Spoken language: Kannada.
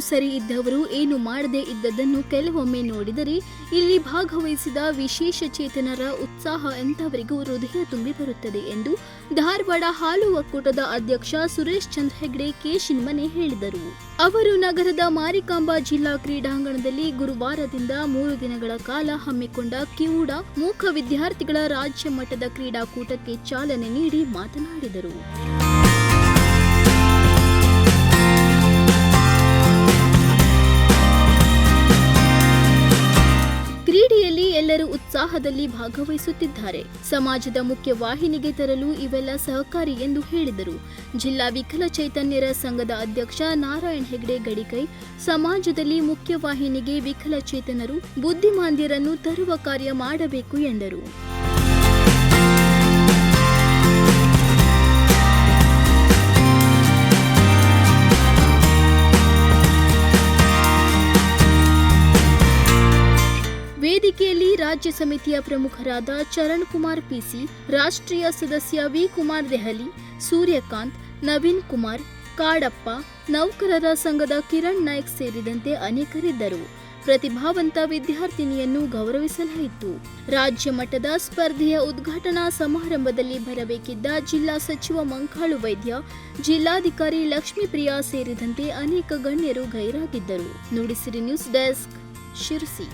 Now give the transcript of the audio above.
ಸರಿ ಇದ್ದವರು ಏನು ಮಾಡದೇ ಇದ್ದದನ್ನು ಕೆಲವೊಮ್ಮೆ ನೋಡಿದರೆ ಇಲ್ಲಿ ಭಾಗವಹಿಸಿದ ವಿಶೇಷ ಚೇತನರ ಉತ್ಸಾಹ ಎಂಥವರಿಗೂ ಹೃದಯ ತುಂಬಿ ಬರುತ್ತದೆ ಎಂದು ಧಾರವಾಡ ಹಾಲು ಒಕ್ಕೂಟದ ಅಧ್ಯಕ್ಷ ಸುರೇಶ್ ಚಂದ್ರ ಹೆಗ್ಡೆ ಕೇಶಿನ್ಮನೆ ಹೇಳಿದರು. ಅವರು ನಗರದ ಮಾರಿಕಾಂಬಾ ಜಿಲ್ಲಾ ಕ್ರೀಡಾಂಗಣದಲ್ಲಿ ಗುರುವಾರದಿಂದ ಮೂರು ದಿನಗಳ ಕಾಲ ಹಮ್ಮಿಕೊಂಡ ಕಿವುಡ ಮೂಕ ವಿದ್ಯಾರ್ಥಿಗಳ ರಾಜ್ಯ ಮಟ್ಟದ ಕ್ರೀಡಾಕೂಟಕ್ಕೆ ಚಾಲನೆ ನೀಡಿ ಮಾತನಾಡಿದರು. ಉತ್ಸಾಹದಲ್ಲಿ ಭಾಗವಹಿಸುತ್ತಿದ್ದಾರೆ. ಸಮಾಜದ ಮುಖ್ಯ ವಾಹಿನಿಗೆ ತರಲು ಇವೆಲ್ಲ ಸಹಕಾರಿ ಎಂದು ಹೇಳಿದರು. ಜಿಲ್ಲಾ ವಿಕಲಚೈತನ್ಯರ ಸಂಘದ ಅಧ್ಯಕ್ಷ ನಾರಾಯಣ್ ಹೆಗ್ಡೆ ಗಡಿಕೈ, ಸಮಾಜದಲ್ಲಿ ಮುಖ್ಯವಾಹಿನಿಗೆ ವಿಕಲಚೇತನರು ಬುದ್ಧಿಮಾಂದ್ಯರನ್ನು ತರುವ ಕಾರ್ಯ ಮಾಡಬೇಕು ಎಂದರು. ವೇದಿಕೆಯಲ್ಲಿ ರಾಜ್ಯ ಸಮಿತಿಯ ಪ್ರಮುಖರಾದ ಚರಣ್ ಕುಮಾರ್ ಪಿಸಿ, ರಾಷ್ಟ್ರೀಯ ಸದಸ್ಯ ವಿ ಕುಮಾರ್ ದೆಹಲಿ, ಸೂರ್ಯಕಾಂತ್, ನವೀನ್ ಕುಮಾರ್, ಕಾಡಪ್ಪ, ನೌಕರರ ಸಂಘದ ಕಿರಣ್ ನಾಯ್ಕ್ ಸೇರಿದಂತೆ ಅನೇಕರಿದ್ದರು. ಪ್ರತಿಭಾವಂತ ವಿದ್ಯಾರ್ಥಿನಿಯನ್ನು ಗೌರವಿಸಲಾಯಿತು. ರಾಜ್ಯ ಮಟ್ಟದ ಸ್ಪರ್ಧೆಯ ಉದ್ಘಾಟನಾ ಸಮಾರಂಭದಲ್ಲಿ ಬರಬೇಕಿದ್ದ ಜಿಲ್ಲಾ ಸಚಿವ ಮಂಕಾಳು ವೈದ್ಯ, ಜಿಲ್ಲಾಧಿಕಾರಿ ಲಕ್ಷ್ಮೀಪ್ರಿಯಾ ಸೇರಿದಂತೆ ಅನೇಕ ಗಣ್ಯರು ಗೈರಾಗಿದ್ದರು. Nudisiri news desk Sirsi.